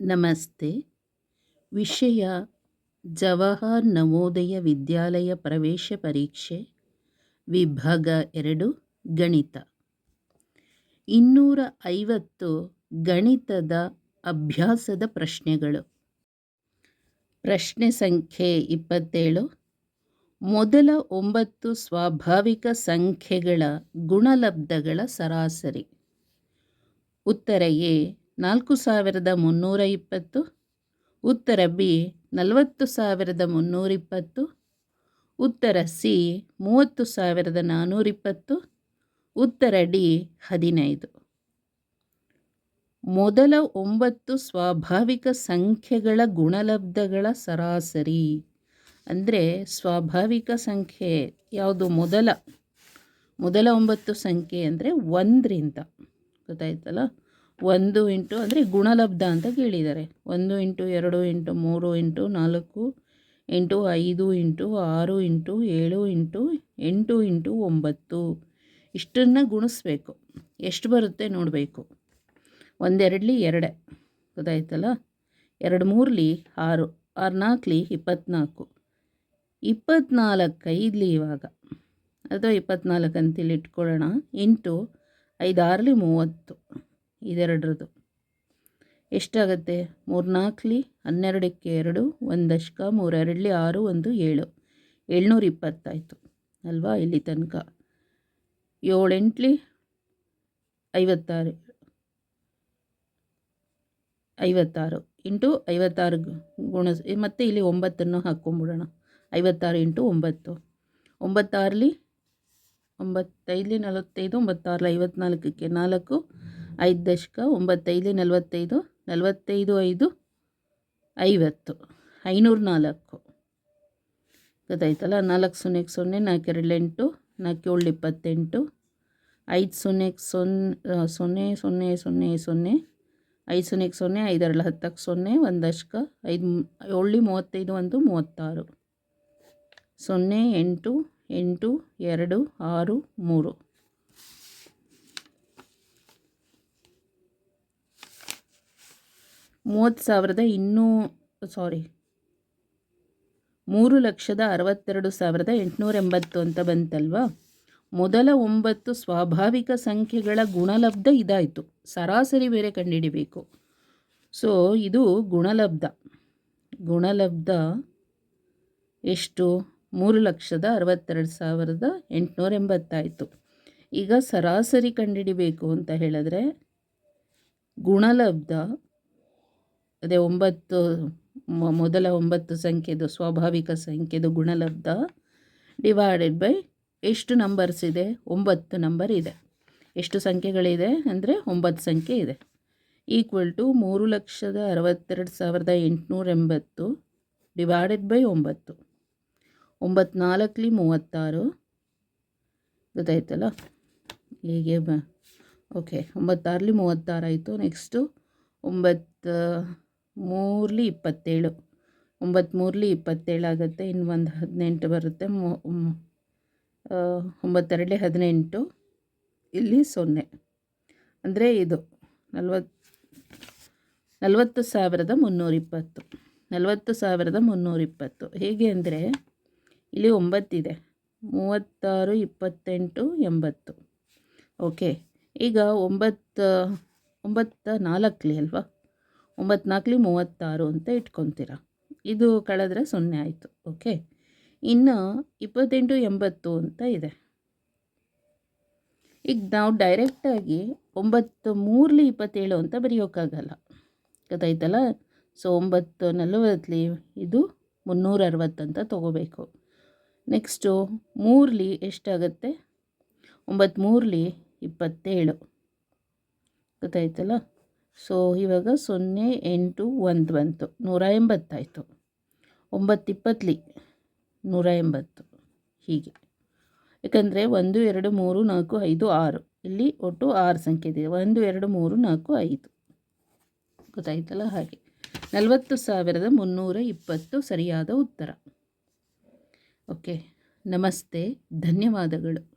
ನಮಸ್ತೆ. ವಿಷಯ ಜವಾಹರ್ ನವೋದಯ ವಿದ್ಯಾಲಯ ಪ್ರವೇಶ ಪರೀಕ್ಷೆ, ವಿಭಾಗ ಎರಡು, ಗಣಿತ. ಇನ್ನೂರ ಐವತ್ತು ಗಣಿತದ ಅಭ್ಯಾಸದ ಪ್ರಶ್ನೆಗಳು. ಪ್ರಶ್ನೆ ಸಂಖ್ಯೆ ಇಪ್ಪತ್ತೇಳು. ಮೊದಲ ಒಂಬತ್ತು ಸ್ವಾಭಾವಿಕ ಸಂಖ್ಯೆಗಳ ಗುಣಲಬ್ಧಗಳ ಸರಾಸರಿ. ಉತ್ತರ ಎ ನಾಲ್ಕು ಸಾವಿರದ ಮುನ್ನೂರ ಇಪ್ಪತ್ತು. ಉತ್ತರ ಬಿ, ನಲವತ್ತು ಸಾವಿರದ ಮುನ್ನೂರಿಪ್ಪತ್ತು ಉತ್ತರ ಸಿ, ಮೂವತ್ತು ಸಾವಿರದ ನಾನ್ನೂರಿಪ್ಪತ್ತು ಉತ್ತರ ಡಿ, ಹದಿನೈದು. ಮೊದಲ ಒಂಬತ್ತು ಸ್ವಾಭಾವಿಕ ಸಂಖ್ಯೆಗಳ ಗುಣಲಬ್ಧಗಳ ಸರಾಸರಿ. ಅಂದರೆ ಸ್ವಾಭಾವಿಕ ಸಂಖ್ಯೆ ಯಾವುದು? ಮೊದಲ. ಮೊದಲ ಒಂಬತ್ತು ಸಂಖ್ಯೆ ಅಂದರೆ ಒಂದರಿಂದ. ಗೊತ್ತಾಯ್ತಲ್ಲ? ಒಂದು ಇಂಟು ಅಂದರೆ ಗುಣಲಬ್ಧ ಅಂತ ಕೇಳಿದ್ದಾರೆ. ಒಂದು ಇಂಟು ಎರಡು ಇಂಟು ಮೂರು ಇಂಟು ನಾಲ್ಕು ಇಂಟು ಐದು ಇಂಟು ಆರು ಇಂಟು ಏಳು ಇಂಟು ಎಂಟು ಇಂಟು ಒಂಬತ್ತು. ಇಷ್ಟನ್ನು ಗುಣಿಸ್ಬೇಕು. ಎಷ್ಟು ಬರುತ್ತೆ ನೋಡಬೇಕು. ಒಂದೆರಡಲಿ ಎರಡೇ. ಗೊತ್ತಾಯ್ತಲ್ಲ? ಎರಡು ಮೂರಲಿ ಆರು ಆರು ನಾಲ್ಕಲಿ ಇಪ್ಪತ್ತ್ನಾಲ್ಕು ಇಪ್ಪತ್ತ್ನಾಲ್ಕು ಐದಲಿ ಇವಾಗ. ಅಥವಾ ಇಪ್ಪತ್ನಾಲ್ಕು ಅಂತೇಳಿ ಇಟ್ಕೊಳ್ಳೋಣ. ಇಂಟು ಐದಾರಲಿ ಮೂವತ್ತು. ಇದೆರಡರದು. ಎಷ್ಟಾಗುತ್ತೆ? ಮೂರ್ನಾಲ್ಕಲಿ ಹನ್ನೆರಡಕ್ಕೆ ಎರಡು ಒಂದು ದಶಕ ಮೂರೆರಡಲಿ ಆರು, ಒಂದು ಏಳು. ಏಳ್ನೂರ ಇಪ್ಪತ್ತಾಯಿತು ಅಲ್ವಾ ಇಲ್ಲಿ ತನಕ? ಏಳೆಂಟ್ಲಿ ಐವತ್ತಾರು. ಐವತ್ತಾರು ಇಂಟು ಐವತ್ತಾರು ಗುಣ ಮತ್ತು ಇಲ್ಲಿ ಒಂಬತ್ತನ್ನು ಹಾಕ್ಕೊಂಬಿಡೋಣ ಐವತ್ತಾರು ಇಂಟು ಒಂಬತ್ತು. ಒಂಬತ್ತಾರಲಿ, ಒಂಬತ್ತೈದಲಿ ನಲವತ್ತೈದು, ಒಂಬತ್ತಾರಲಿ ಐವತ್ನಾಲ್ಕಕ್ಕೆ ನಾಲ್ಕು ಐದು ದಶಕ ಒಂಬತ್ತೈದು ನಲವತ್ತೈದು ನಲವತ್ತೈದು ಐದು, ಐವತ್ತು ಐನೂರ ನಾಲ್ಕು ಗೊತ್ತಾಯ್ತಲ್ಲ? ನಾಲ್ಕು ಸೊನ್ನೆಗೆ ಸೊನ್ನೆ, ನಾಲ್ಕು ಎರಡು ಎಂಟು, ನಾಲ್ಕು ಏಳು ಇಪ್ಪತ್ತೆಂಟು, ಐದು ಸೊನ್ನೆಗೆ ಸೊನ್ನೆ ಸೊನ್ನೆ ಸೊನ್ನೆ ಸೊನ್ನೆ ಸೊನ್ನೆ, ಐದು ಸೊನ್ನೆಗೆ ಸೊನ್ನೆ ಐದರಲ್ಲಿ ಹತ್ತಕ್ಕೆ ಸೊನ್ನೆ, ಒಂದು ದಶಕ, ಐದು ಏಳು ಮೂವತ್ತೈದು, ಒಂದು ಮೂವತ್ತಾರು. ಸೊನ್ನೆ, ಎಂಟು ಎಂಟು, ಎರಡು, ಆರು, ಮೂರು. ಮೂವತ್ತು ಸಾವಿರದ ಇನ್ನೂ ಸಾರಿ ಮೂರು ಲಕ್ಷದ ಅರವತ್ತೆರಡು ಸಾವಿರದ ಎಂಟುನೂರ ಎಂಬತ್ತು ಅಂತ ಬಂತಲ್ವಾ? ಮೊದಲ ಒಂಬತ್ತು ಸ್ವಾಭಾವಿಕ ಸಂಖ್ಯೆಗಳ ಗುಣಲಬ್ಧ ಇದಾಯಿತು. ಸರಾಸರಿ ಬೇರೆ ಕಂಡುಹಿಡಿಬೇಕು. ಸೊ ಇದು ಗುಣಲಬ್ಧ. ಗುಣಲಬ್ಧ ಎಷ್ಟು? ಮೂರು ಲಕ್ಷದ ಅರವತ್ತೆರಡು ಸಾವಿರದ ಎಂಟುನೂರ ಎಂಬತ್ತಾಯಿತು. ಈಗ ಸರಾಸರಿ ಕಂಡುಹಿಡಿಬೇಕು ಅಂತ ಹೇಳಿದ್ರೆ, ಗುಣಲಬ್ಧ ಅದೇ ಒಂಬತ್ತು ಮೊದಲ ಒಂಬತ್ತು ಸಂಖ್ಯೆದು ಸ್ವಾಭಾವಿಕ ಸಂಖ್ಯೆದು ಗುಣಲಬ್ಧ ಡಿವೈಡೆಡ್ ಬೈ ಎಷ್ಟು ನಂಬರ್ಸ್ ಇದೆ? ಒಂಬತ್ತು ನಂಬರ್ ಇದೆ. ಎಷ್ಟು ಸಂಖ್ಯೆಗಳಿದೆ ಅಂದರೆ ಒಂಬತ್ತು ಸಂಖ್ಯೆ ಇದೆ. ಈಕ್ವಲ್ ಟು ಮೂರು ಲಕ್ಷದ ಅರವತ್ತೆರಡು ಸಾವಿರದ ಎಂಟುನೂರ ಎಂಬತ್ತು ಡಿವೈಡೆಡ್ ಬೈ ಒಂಬತ್ತು. ಒಂಬತ್ನಾಲ್ಕಲಿ ಮೂವತ್ತಾರು. ಗೊತ್ತಾಯ್ತಲ್ಲ? ಹೀಗೆ ಬ ಓಕೆ ಒಂಬತ್ತಾರಲಿ ಮೂವತ್ತಾರು ಆಯಿತು ನೆಕ್ಸ್ಟು ಒಂಬತ್ತು ಮೂರಲಿ ಇಪ್ಪತ್ತೇಳು ಒಂಬತ್ತ್ಮೂರಲಿ ಇಪ್ಪತ್ತೇಳು ಆಗುತ್ತೆ ಇನ್ನು ಒಂದು ಹದಿನೆಂಟು ಬರುತ್ತೆ. ಒಂಬತ್ತೆರಡಲಿ ಹದಿನೆಂಟು, ಇಲ್ಲಿ ಸೊನ್ನೆ. ಅಂದರೆ ಇದು ನಲ್ವತ್ತು ನಲವತ್ತು ಸಾವಿರದ ಮುನ್ನೂರಿಪ್ಪತ್ತು. ನಲವತ್ತು ಸಾವಿರದ ಮುನ್ನೂರಿಪ್ಪತ್ತು. ಹೇಗೆ ಅಂದರೆ, ಇಲ್ಲಿ ಒಂಬತ್ತಿದೆ. ಮೂವತ್ತಾರು ಇಪ್ಪತ್ತೆಂಟು ಎಂಬತ್ತು. ಓಕೆ ಈಗ ಒಂಬತ್ತು ಒಂಬತ್ತ ನಾಲ್ಕಲಿ ಅಲ್ವಾ? ಒಂಬತ್ತು ನಾಲ್ಕಲಿ ಮೂವತ್ತಾರು ಅಂತ ಇಟ್ಕೊತೀರ. ಇದು ಕಳೆದ್ರೆ ಸೊನ್ನೆ ಆಯಿತು, ಓಕೆ? ಇನ್ನು ಇಪ್ಪತ್ತೆಂಟು ಎಂಬತ್ತು ಅಂತ ಇದೆ. ಈಗ ನಾವು ಡೈರೆಕ್ಟಾಗಿ ಒಂಬತ್ತು ಮೂರಲಿ ಇಪ್ಪತ್ತೇಳು ಅಂತ ಬರೆಯೋಕ್ಕಾಗಲ್ಲ ಗೊತ್ತಾಯ್ತಲ್ಲ? ಸೊ ಒಂಬತ್ತು ನಲವತ್ತಲಿ ಇದು ಮುನ್ನೂರ ಅರವತ್ತಂತ ತೊಗೋಬೇಕು. ನೆಕ್ಸ್ಟು ಮೂರಲಿ ಎಷ್ಟಾಗುತ್ತೆ? ಒಂಬತ್ತು ಮೂರಲಿ ಇಪ್ಪತ್ತೇಳು. ಗೊತ್ತಾಯ್ತಲ್ಲ? ಸೊ, ಇವಾಗ ಸೊನ್ನೆ ಎಂಟು ಒಂದು ಬಂತು. ನೂರ ಎಂಬತ್ತಾಯಿತು. ಒಂಬತ್ತು ಇಪ್ಪತ್ತಲಿ ನೂರ ಎಂಬತ್ತು. ಹೀಗೆ. ಯಾಕಂದರೆ ಒಂದು, ಎರಡು, ಮೂರು, ನಾಲ್ಕು, ಐದು, ಆರು. ಇಲ್ಲಿ ಒಟ್ಟು ಆರು ಸಂಖ್ಯೆ ಇದೆ. ಒಂದು, ಎರಡು, ಮೂರು, ನಾಲ್ಕು, ಐದು. ಗೊತ್ತಾಯ್ತಲ್ಲ ಹಾಗೆ. ನಲವತ್ತು ಸಾವಿರದ ಮುನ್ನೂರ ಇಪ್ಪತ್ತು ಸರಿಯಾದ ಉತ್ತರ. ಓಕೆ. ನಮಸ್ತೆ. ಧನ್ಯವಾದಗಳು.